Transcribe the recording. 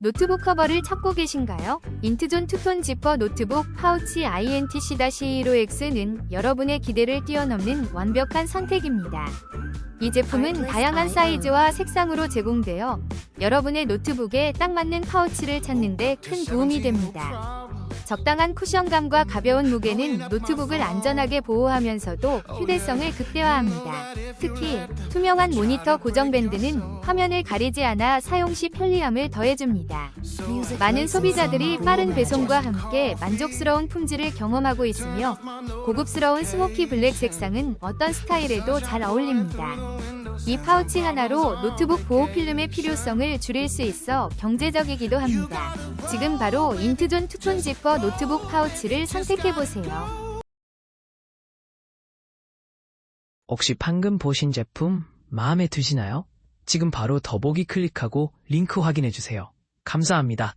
노트북 커버를 찾고 계신가요? 인트존 투톤 지퍼 노트북 파우치 INT-C-15X는 여러분의 기대를 뛰어넘는 완벽한 선택입니다. 이 제품은 다양한 사이즈와 색상으로 제공되어 여러분의 노트북에 딱 맞는 파우치를 찾는 데 큰 도움이 됩니다. 적당한 쿠션감과 가벼운 무게는 노트북을 안전하게 보호하면서도 휴대성을 극대화합니다. 특히 투명한 모니터 고정 밴드는 화면을 가리지 않아 사용 시 편리함을 더해줍니다. 많은 소비자들이 빠른 배송과 함께 만족스러운 품질을 경험하고 있으며 고급스러운 스모키 블랙 색상은 어떤 스타일에도 잘 어울립니다. 이 파우치 하나로 노트북 보호 필름의 필요성을 줄일 수 있어 경제적이기도 합니다. 지금 바로 인트존 투톤 지퍼 노트북 파우치를 선택해보세요. 혹시 방금 보신 제품 마음에 드시나요? 지금 바로 더보기 클릭하고 링크 확인해주세요. 감사합니다.